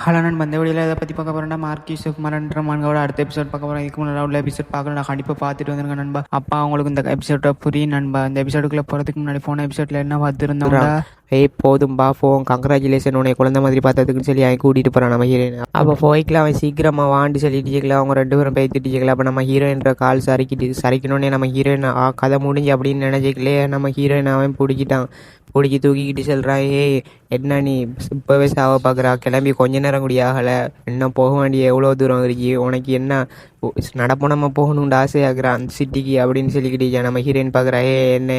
Hello நான் வந்த வழியில் இதை பற்றி பார்க்க போகிறேன்டா மார்க் யூசப் மரன்ற மன்கோட அடுத்த எபிசோட் பார்க்க போகிறேன் இதுக்கு முன்னாடி உள்ள எபிசோட் பார்க்கல நான் கண்டிப்பாக பார்த்துட்டு வந்துருங்க நண்பா. அப்பா அவங்களுக்கு இந்த எபிசோட புரியும் நண்பா. இந்த எபிசோடுக்குள்ளே போகிறதுக்கு முன்னாடி போன எபிசோடில் என்ன பார்த்துருந்தோம்டா ஏய் போதும்பா ஃபோன் கங்க்ராச்சுலேஷன் உன்னை குழந்தை மாதிரி பார்த்ததுக்குன்னு சொல்லி அவன் கூட்டிகிட்டு போகிறான் நம்ம ஹீரோயின் அப்போ போய்க்கலாம் அவன் சீக்கிரமாக வாண்டு சொல்லிட்டு கேட்கல அவங்க ரெண்டு பேரும் பேத்திட்டு கேட்கல அப்போ நம்ம ஹீரோயின்ற கால் சறுக்கிட்டு சறுக்கணுன்னே நம்ம ஹீரோயின் ஆ கதை முடிஞ்சு அப்படின்னு நினைச்சிக்கலே நம்ம ஹீரோயின் அவன் பிடிக்கிட்டான். பிடிச்சி தூக்கிக்கிட்டு சொல்கிறான் ஏய் என்ன நீ இப்போவே சாவ பார்க்குறா கிளம்பி கொஞ்ச நேரம் கூடிய ஆகலை. இன்னும் போக வேண்டிய எவ்வளோ தூரம் இருக்கு? உனக்கு என்ன நடப்போ நம்ம போகணும்னு ஆசையாகிறான் அந்த சிட்டிக்கு அப்படின்னு சொல்லிக்கிட்டு நம்ம ஹீரோயின் பார்க்குறா ஏ என்ன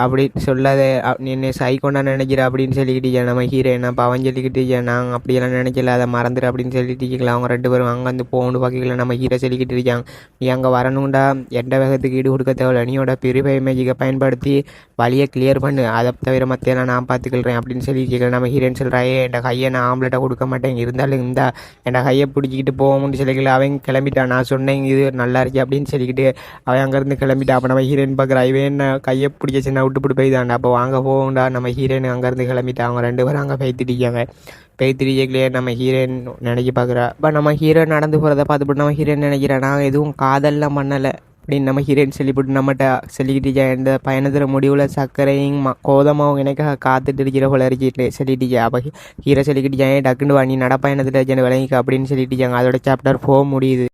அப்படி சொல்லாத நீ என்ன சைக்கோண்டா நினைக்கிற அப்படின்னு சொல்லிக்கிட்டு நம்ம ஹீரோயின் அப்போ அவன் சொல்லிக்கிட்டு நாங்கள் அப்படியெல்லாம் நினைக்கல. அதை மறந்துடு அப்படின்னு சொல்லிட்டு இருக்கலாம் அவங்க ரெண்டு பேரும் அங்கே வந்து போகணும் பார்க்கல. நம்ம ஹீரோ சொல்லிக்கிட்டு இருக்காங்க. நீ அங்கே வரணும்டா. எந்த வேகத்துக்கு ஈடு கொடுக்க தேவையில்ல. நீயோட பிரிவை மேஜிக்கை பயன்படுத்தி வழியை கிளியர் பண்ணு. அதை தவிர மற்றெல்லாம் நான் பார்த்துக்கிறேன் அப்படின்னு சொல்லிட்டு நம்ம ஹீரோயின் சொல்கிறாயே என் கையை நான் ஆம்லெட்டை கொடுக்க மாட்டேன். இருந்தாலும் இந்தா என் கையை பிடிச்சிக்கிட்டு போகணும்னு சொல்லிக்கல அவன் கிளம்பிட்டான். நான் சொன்னேன் இது நல்லா இருக்கு அப்படின்னு சொல்லிக்கிட்டு அவன் அங்கேருந்து கிளம்பிட்டான். அப்போ நம்ம ஹீரோயின் பார்க்குறா இவன் என்ன கையை பிடிக்க சின்ன விட்டு விட்டுப்பிட்டு போய்தான்டா அப்போ வாங்க போகும்டா நம்ம ஹீரோயின் அங்கேருந்து கிளம்பிட்டா. அவங்க ரெண்டு பேரும் அங்கே பேத்திட்டிக்காங்க பேத்திரிக்கலையே நம்ம ஹீரோயின் நினைக்க பார்க்குறா. இப்போ நம்ம ஹீரோ நடந்து போகிறத பார்த்துட்டு நம்ம ஹீரோயின் நினைக்கிறேன் நான் எதுவும் காதல்லாம் பண்ணலை. அப்படின்னு நம்ம ஹீரோயின் சொல்லிவிட்டு நம்மகிட்ட சொல்லிக்கிட்டு இந்த பயணத்தில் முடிவில் சர்க்கரையும் ம கோதமாவும் எனக்காக காத்துட்டு இருக்கிற போல இருக்கிட்டு சொல்லிட்டு அப்போ ஹீரோ சொல்லிக்கிட்டு ஏன் டக்குன்னு வாங்கி நடப்பயணத்தில் இருக்கேன் விளங்கிக்க. அப்படின்னு சொல்லிட்டு அதோட சாப்டர் ஃபோர் முடியுது.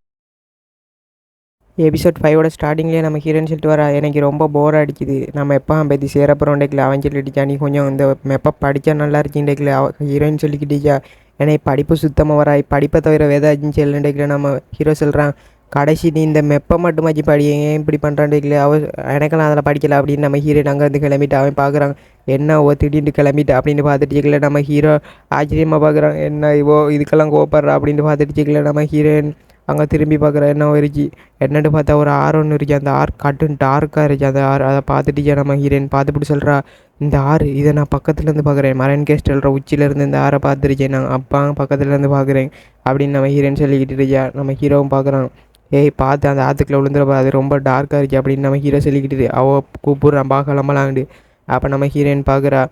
எபிசோட் ஃபைவோட ஸ்டார்டிங்லேயே நம்ம ஹீரோயின் சொல்லிட்டு வர எனக்கு ரொம்ப போர் அடிக்குது. நம்ம எப்போ பற்றி சேரப்புறம் டேக்கில் அவன் சொல்லிட்டு நீ கொஞ்சம் இந்த எப்போ படித்தா நல்லா இருக்கீங்க டேக்கில் ஹீரோயின் சொல்லிக்கிட்டீங்க என்னை படிப்பு சுத்தமாக வராய் படிப்பை தவிர வேதாச்சும் செல்லுன்னு டேக்கில் நம்ம ஹீரோ சொல்கிறான் கடைசி நீ இந்த மெப்பை மட்டுமாச்சு படி. ஏன் இப்படி பண்ணுறான் டேக்கில் அவ எனக்கெல்லாம் அதில் படிக்கல. அப்படின்னு நம்ம ஹீரோயின் அங்கேருந்து கிளம்பிட்டு அவன் பார்க்குறான் என்ன ஓ திடீர்னு கிளம்பிட்டு? அப்படின்னு பார்த்துட்டு நம்ம ஹீரோ ஆச்சரியமாக பார்க்குறான் என்ன இவோ இதுக்கெல்லாம் கோப்படுறா அப்படின்னு பார்த்துட்டு நம்ம ஹீரோயின் அங்கே திரும்பி பார்க்குற என்ன இருக்கு? என்னட்டு பார்த்தா ஒரு ஆறு ஒன்று இருக்கு. அந்த ஆறு கட்டுன்னு டார்க்காக இருக்கு. அந்த ஆறு அதை பார்த்துட்டு நம்ம ஹீரோயின் பார்த்துட்டு சொல்கிறா இந்த ஆறு இதை நான் பக்கத்துலேருந்து பார்க்குறேன் மரன் கேஸ்டல்ற உச்சியிலேருந்து இந்த ஆறை பார்த்துருக்கேன். நான் அப்பா பக்கத்துலேருந்து பார்க்குறேன் அப்படின்னு நம்ம ஹீரோயின் சொல்லிக்கிட்டு இருக்கியா? நம்ம ஹீரோவும் பார்க்குறான் ஏய் பார்த்து அந்த ஆற்றுக்குள்ளே விழுந்துருப்பா அது ரொம்ப டார்க்காக இருக்கு. அப்படின்னு நம்ம ஹீரோ சொல்லிக்கிட்டு இரு. அவ கூப்பிட்றான் பார்க்கலாமலாண்டு அப்போ நம்ம ஹீரோயின் பார்க்குறா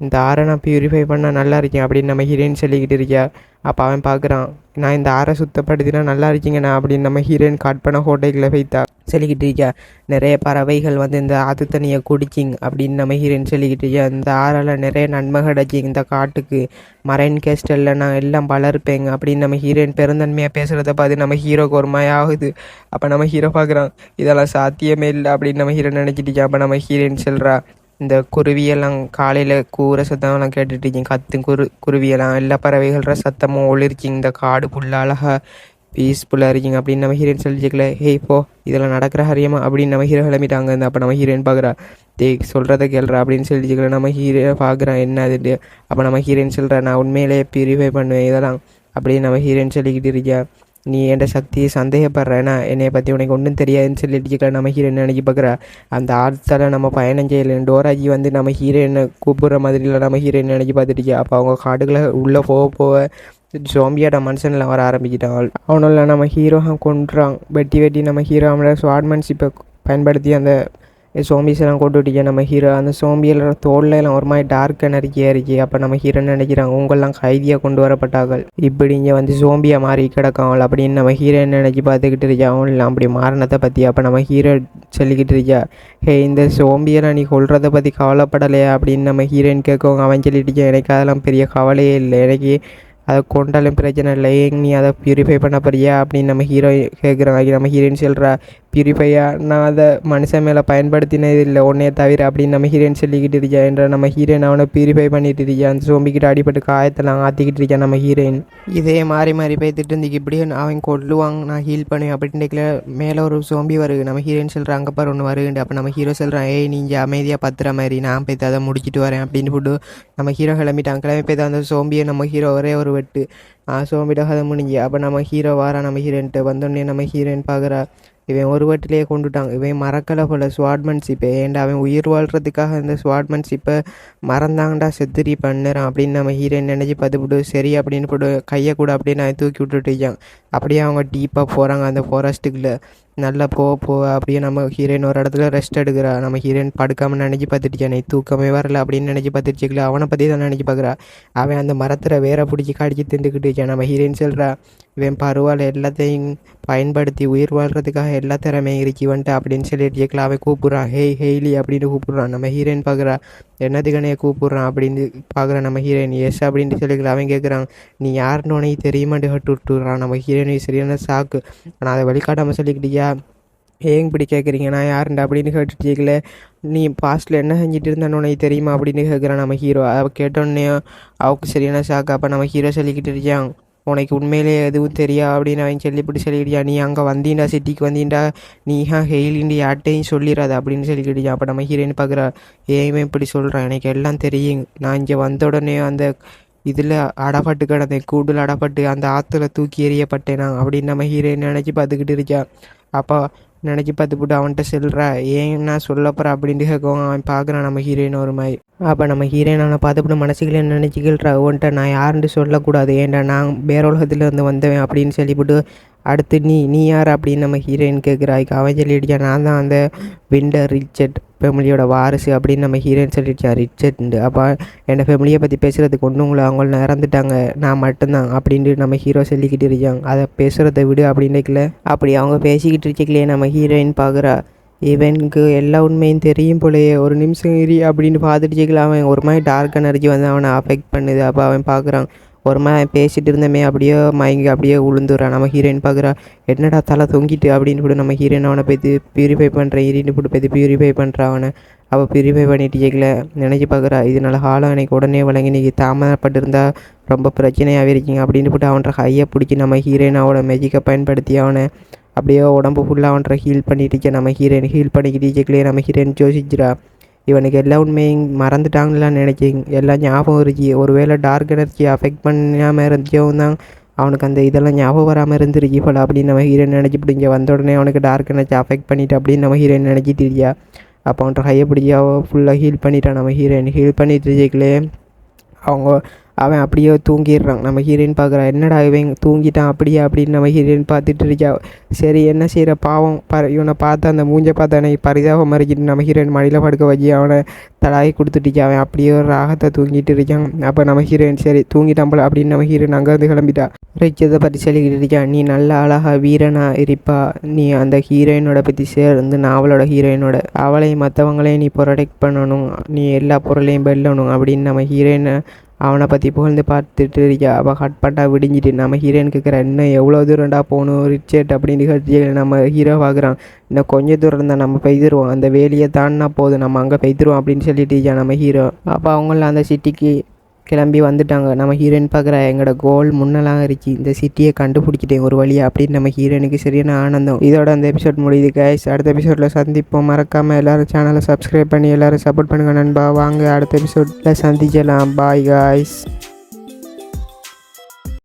இந்த ஆரை நான் பியூரிஃபை பண்ணால் நல்லா இருக்கேன் அப்படின்னு நம்ம ஹீரோயின் சொல்லிக்கிட்டு இருக்கியா அப்போ அவன் பார்க்குறான் நான் இந்த ஆறை சுத்தப்படுத்தினா நல்லா இருக்கீங்கண்ணா அப்படின்னு நம்ம ஹீரோயின் காட் பண்ண ஹோட்டலில் வைத்தா சொல்லிக்கிட்டு இருக்கியா நிறைய பறவைகள் வந்து இந்த ஆற்று தண்ணியை குடிச்சிங் அப்படின்னு நம்ம ஹீரோயின் சொல்லிக்கிட்டு இருக்கியா இந்த ஆறால் நிறைய நன்மை கிடைச்சிங்க இந்த காட்டுக்கு. மரைன் கேஸ்டலில் நான் எல்லாம் வளர்ப்பேங்க அப்படின்னு நம்ம ஹீரோயின் பெருந்தன்மையாக பேசுகிறத பார்த்து நம்ம ஹீரோக்கு ஒரு மாதிரி ஆகுது. அப்போ நம்ம ஹீரோ பார்க்குறான் இதெல்லாம் சாத்தியமே இல்லை அப்படின்னு நம்ம ஹீரோ நினச்சிட்டு இருக்கியா அப்போ நம்ம ஹீரோயின் சொல்கிறா இந்த குருவியெல்லாம் காலையில் கூற சத்தம்லாம் கேட்டுட்டு இருக்கீங்க. கத்து குரு குருவியெல்லாம் எல்லா பறவைகள சத்தமும் ஒளிர்ச்சிங்க இந்த காடு ஃபுல்லாக அழகாக பீஸ்ஃபுல்லாக இருக்கீங்க அப்படின்னு நம்ம ஹீரோயின் சொல்லிக்கல ஹேய் போ இதெல்லாம் நடக்கிற ஹரியமா? அப்படின்னு நம்ம ஹீரோ கிளம்பிட்டாங்க. இந்த அப்போ நம்ம ஹீரோயின் பார்க்குறா தே சொல்கிறத கேள்றா அப்படின்னு சொல்லிச்சுக்கல. நம்ம ஹீரோ பார்க்குறான் என்ன அது? அப்போ நம்ம ஹீரோயின் சொல்கிறா நான் உண்மையிலேயே பியூரிஃபை பண்ணுவேன் இதெல்லாம். அப்படின்னு நம்ம ஹீரோயின் சொல்லிக்கிட்டு இருக்கியா நீ என் சக்தியை சந்தேகப்படுறேன்னா என்னை பற்றி உனக்கு ஒன்றும் தெரியாதுன்னு சொல்லிட்டு நம்ம ஹீரோயின் நினச்சி பார்க்குற. அந்த ஆர்த்தால் நம்ம பயணம் செய்யலை டோராஜி வந்து நம்ம ஹீரோயினை கூப்பிடுற மாதிரிலாம் நம்ம ஹீரோயின் நினச்சி பார்த்துட்டு அப்போ அவங்க காடுகளை உள்ளே போக போக ஜோம்பியோட மனுஷனில் வர ஆரம்பிக்கிட்டான் அவனால நம்ம ஹீரோ கொண்டுறான் வெட்டி வெட்டி நம்ம ஹீரோ அவனோட ஸ்வாட்மன்ஷிப்பை பயன்படுத்தி அந்த சோம்பிஸ் எல்லாம் கொண்டு விட்டீங்க நம்ம ஹீரோ அந்த சோம்பியெல்லாம் தோல்ல எல்லாம் ஒரு மாதிரி டார்க் எனர்ஜியாக இருக்குது அப்போ நம்ம ஹீரோ நினைக்கிறாங்க? உங்கள்லாம் கைதியாக கொண்டு வரப்பட்டார்கள். இப்படி இங்கே வந்து சோம்பியாக மாறி கிடக்காங்கள் அப்படின்னு நம்ம ஹீரோ நினைச்சு பார்த்துக்கிட்டு இருக்கா அவன் அப்படி மாறினதை பற்றி அப்போ நம்ம ஹீரோ சொல்லிக்கிட்டு இருக்கா ஹே இந்த சோம்பியெல்லாம் நீ கொள்றதை பற்றி கவலைப்படலையா? அப்படின்னு நம்ம ஹீரோயின் கேட்கவங்க அவன் சொல்லிட்டு எனக்கு அதெல்லாம் பெரிய கவலையே இல்லை. எனக்கு அதை கொண்டாலும் பிரச்சனை இல்லை. ஏங்க நீ அதை ப்யூரிஃபை பண்ண போறியா? அப்படின்னு நம்ம ஹீரோ கேட்குறாங்க நம்ம ஹீரோயின் சொல்கிறா ப்யூரிஃபையா நான் அதை மனுஷன் மேலே பயன்படுத்தினது இல்லை. உன்னைய தவிர அப்படின்னு நம்ம ஹீரோயின் சொல்லிக்கிட்டு இருக்கா என்ற நம்ம ஹீரோயின் அவனை ப்யூரிஃபை பண்ணிட்டு இருக்கா அந்த சோம்பிக்கிட்ட அடிபட்டு காயத்தெல்லாம் ஆற்றிக்கிட்டு இருக்கா நம்ம ஹீரோயின் இதே மாறி மாறி போய்த்துட்டு இருந்துக்கு இப்படியே அவன் கொல்லுவாங்க நான் ஹீல் பண்ணுவேன் அப்படின்னு மேலே ஒரு சோம்பி வருது. நம்ம ஹீரோயின் சொல்கிறான் அங்கே பாரு ஒன்று வருகுண்டு அப்போ நம்ம ஹீரோ சொல்கிறான் ஏய் நீங்கள் அமைதியாக பத்துற மாதிரி நான் போய் அதை முடிச்சிட்டு வரேன். அப்படின்னு போட்டு நம்ம ஹீரோ கிளம்பிட்டான். கிளம்பி போய் அந்த சோம்பியை நம்ம ஹீரோ ஒரே ஒரு வெட்டு. ஆ சோம்பிட்ட முடிஞ்சு அப்போ நம்ம ஹீரோ வாரா நம்ம ஹீரோன்ட்டு வந்தோடனே நம்ம ஹீரோயின் பார்க்குறா இவன் ஒரு வட்டிலேயே கொண்டுட்டான். இவன் மறக்கலை போல ஸ்வாட்மன்ஷிப்பை ஏண்டா அவன் உயிர் வாழ்கிறதுக்காக இந்த ஸ்வாட்மன்ஷிப்பை மறந்தாங்கடா செத்துரி பண்ணுறான் அப்படின்னு நம்ம ஹீரோயின் நினச்சி பார்த்துவிட்டு சரி அப்படின்னு போட்டு கையை கூட அப்படியே நான் தூக்கி விட்டுட்டு அப்படியே அவங்க டீப்பாக போகிறாங்க அந்த ஃபாரஸ்ட்டுக்குள்ளே நல்லா போக போக அப்படியே நம்ம ஹீரோயின் ஒரு இடத்துல ரெஸ்ட் எடுக்கிறா. நம்ம ஹீரோயின் படுக்காமல் நினச்சி பார்த்துட்டு நீ தூக்கமே வரல அப்படின்னு நினச்சி பார்த்துருச்சுக்கல அவனை பற்றி தான் நினச்சி பார்க்குறா. அவன் அந்த மரத்தில் வேற பிடிச்சி கடிச்சு திண்டுக்கிட்டு இருக்கான். நம்ம ஹீரோயின் சொல்கிறா இவன் பரவாயில்ல எல்லாத்தையும் பயன்படுத்தி உயிர் வாழ்கிறதுக்காக எல்லா திறமையும் இருக்கு வந்துட்டு அப்படின்னு சொல்லிட்டு இருக்கலாம் அவன் கூப்பிட்றான் ஹேய் ஹெய்லி அப்படின்னு கூப்பிட்றான். நம்ம ஹீரோயின் பார்க்குறா என்னதுக்கனையே கூப்பிட்றான் அப்படின்னு பார்க்குறான் நம்ம ஹீரோயின் எஸ் அப்படின்ட்டு சொல்லிக்கலாம் அவன் கேட்குறான் நீ யாருன்னு உனக்கு தெரியுமாட்டு விட்டுறான் நம்ம ஹீரோயின் சரியான சாக்கு? ஆனால் அதை வெளிக்காட்டாமல் சொல்லிக்கிட்டியா? ஏன் இப்படி கேட்குறீங்க? நான் யாருண்டா? அப்படின்னு கேட்டுட்டு கேட்கல நீ பாஸ்ட்டில் என்ன செஞ்சுட்டு இருந்தான்னு உனக்கு தெரியுமா? அப்படின்னு கேட்குறான் நம்ம ஹீரோ அவள் கேட்டோன்னே அவளுக்கு சரியான ஷாக் அப்போ நம்ம ஹீரோ சொல்லிக்கிட்டு இருக்கான் உனக்கு உண்மையிலே எதுவும் தெரியா? அப்படின்னு அவன் சொல்லி இப்படி சொல்லிக்கிட்டியா நீ அங்கே வந்தீண்டா? சிட்டிக்கு வந்தீண்டா? நீ ஹா ஹெயிலிண்டு யார்ட்டையும் சொல்லிடாத அப்படின்னு சொல்லிக்கிட்டியா அப்போ நம்ம ஹீரோயின் பார்க்குறா? ஏன் இப்படி சொல்கிறான் எனக்கு எல்லாம் தெரியும். நான் இங்கே வந்த உடனே அந்த இதில் அடப்பட்டு கிடந்தேன். கூடுதல் அடப்பட்டு அந்த ஆற்றுல தூக்கி எறியப்பட்டேனா அப்படின்னு நம்ம ஹீரோயின் நினச்சி பார்த்துக்கிட்டு இருக்கா அப்போ நினச்சி பார்த்துப்புட்டு அவன்கிட்ட செல்றா ஏன் நான் சொல்ல போகிறேன் அப்படின்ட்டு கேட்கவும் அவன் பார்க்குறான் நம்ம ஹீரோயின் ஒரு மாதிரி. அப்போ நம்ம ஹீரோயினை பார்த்துப்பட்டு பார்த்துப்புட்டு மனசுக்குள்ளே நினச்சிக்கிள்றா உன்ட்ட நான் யாருன்னு சொல்லக்கூடாது. ஏன்டா நான் வேற உலகத்துல வந்தவன். அப்படின்னு சொல்லிவிட்டு அடுத்து நீ நீ யார்? அப்படின்னு நம்ம ஹீரோயின் கேட்குறாய்க்கு அவன் சொல்லிடுச்சா நான் தான் அந்த விண்டர் ரிச்சர்ட். ஃபேமிலியோட வாரிசு அப்படின்னு நம்ம ஹீரோயின் சொல்லிடுச்சா ரிச்சர்ட் அப்போ என் ஃபேமிலியை பற்றி பேசுகிறதுக்கு ஒன்றும் உங்களை அவங்க இறந்துட்டாங்க. நான் மட்டும்தான் அப்படின்ட்டு நம்ம ஹீரோ சொல்லிக்கிட்டு இருக்காங்க. அதை பேசுகிறத விடு அப்படின்னுக்கல அப்படி அவங்க பேசிக்கிட்டு இருக்கலையே நம்ம ஹீரோயின் பார்க்குறா இவனுக்கு எல்லா உண்மையும் தெரியும் போலயே ஒரு நிமிஷம் இரு அப்படின்னு பார்த்துட்டு இருக்கல அவன் ஒரு மாதிரி டார்க் எனர்ஜி வந்து அவனை அஃபெக்ட் பண்ணுது. அப்போ அவன் பார்க்குறான் ஒரு மாதிரி இருந்தமே அப்படியே மயங்கி அப்படியே உளுந்துறான் நம்ம ஹீரோயின் பார்க்குறா என்னடா தலை தொங்கிட்டு? அப்படின்னு கூட நம்ம ஹீரோயின் அவனை போய் பியூரிஃபை பண்ணுறேன் ஹீரோயின் போட்டு போய் பியூரிஃபை பண்ணுறான் அவனை. அவள் பியூரிஃபை பண்ணிட்டு கேட்கல நினச்சி பார்க்குறா இதனால் ஹாலம் எனக்கு உடனே வழங்கி நீ தாமதப்பட்டிருந்தா ரொம்ப பிரச்சனையாகவே இருக்கீங்க. அப்படின்னு போட்டு அவன்ற ஹையை பிடிச்சி நம்ம ஹீரோயின் அவனோட மெஜிக்கை பயன்படுத்தி அவனை அப்படியே உடம்பு ஃபுல்லாக அவன்ற ஹீல் பண்ணிட்டு நம்ம ஹீரோயின் ஹீல் பண்ணிக்கிட்டு கேட்கலையே நம்ம ஹீரோயின் யோசிச்சிரா இவனுக்கு எல்லா உண்மையும் மறந்துட்டாங்களான்னு நினச்சிங்க எல்லாம் ஞாபகம் இருக்கு. ஒருவேளை டார்க் எனர்ஜி அஃபெக்ட் பண்ணாமல் இருந்துச்சும் தான் அவனுக்கு அந்த இதெல்லாம் ஞாபகம் வராமல் இருந்துருக்கு போல் அப்படின்னு நம்ம ஹீரோயின் நினச்சிப்பிட்டு இங்கே வந்த உடனே அவனுக்கு டார்க் எனர்ஜி அஃபெக்ட் பண்ணிட்டு அப்படின்னு நம்ம ஹீரோயின் நினச்சிட்டிருக்கியா அப்போ அவன்கிட்ட கையை பிடிச்சி ஃபுல்லாக ஹீல் பண்ணிட்டான் நம்ம ஹீரோயின் ஹீல் பண்ணிட்டு இருக்கலே அவங்க அவன் அப்படியே தூங்கிடுறான். நம்ம ஹீரோயின் பார்க்குறா என்னடா இவன் தூங்கிட்டான் அப்படியே? அப்படின்னு நம்ம ஹீரோயின் பார்த்துட்டு இருக்கா சரி என்ன செய்கிற பாவம். ப இவனை பார்த்து அந்த மூஞ்ச பார்த்து எனக்கு பரிதாபம் மறைக்கிட்டு நம்ம ஹீரோயின் மடியில் படுக்க வச்சு அவனை தலாகி கொடுத்துட்டு அவன் அப்படியே ஒரு ராகத்தை தூங்கிட்டு இருக்கான். அப்போ நம்ம ஹீரோயின் சரி தூங்கிட்டான் போல அப்படின்னு நம்ம ஹீரோயின் அங்கேருந்து கிளம்பிட்டா. ரிச்சதை பற்றி சொல்லிக்கிட்டு இருக்கான் நீ நல்ல அழகா வீரனா இருப்பா. நீ அந்த ஹீரோயினோட பற்றி சேர்ந்து நான் அவளோட ஹீரோயினோட அவளையும் மற்றவங்களையும் நீ ப்ரொடெக்ட் பண்ணணும். நீ எல்லா பொருளையும் வெல்லணும் அப்படின்னு நம்ம ஹீரோயினை அவனை பற்றி புகழ்ந்து பார்த்துட்டு இருக்கா அவள் கட் பண்ணா விடிஞ்சிட்டு நம்ம ஹீரோயின் கேட்குற இன்னும் எவ்வளோ தூரம்டா போகணும்? ரிச்சர்ட் அப்படின்னு கேட்டு நம்ம ஹீரோ பார்க்குறான் இன்னும் கொஞ்சம் தூரம் தான் நம்ம பெய்திருவோம். அந்த வேலியை தாண்டினா போதும். நம்ம அங்கே பெய்திருவோம் அப்படின்னு சொல்லிட்டு இருக்கா நம்ம ஹீரோ அப்போ அவங்கள அந்த சிட்டிக்கு கிளம்பி வந்துட்டாங்க. நம்ம ஹீரோயின் பார்க்குற எங்களோட கோல் முன்னெல்லாம் இருந்துச்சு. இந்த சிட்டியை கண்டுபிடிச்சிட்டேன் ஒரு வழியாக அப்படின்னு நம்ம ஹீரோயினுக்கு சரியான ஆனந்தம். இதோட அந்த எபிசோட் முடியுது கைஸ் அடுத்த எபிசோடில் சந்திப்போம். மறக்காமல் எல்லாரும் சேனலை சப்ஸ்கிரைப் பண்ணி எல்லாரும் சப்போர்ட் பண்ணுங்க நண்பா. வாங்க அடுத்த எபிசோடில் சந்திக்கலாம். Bye guys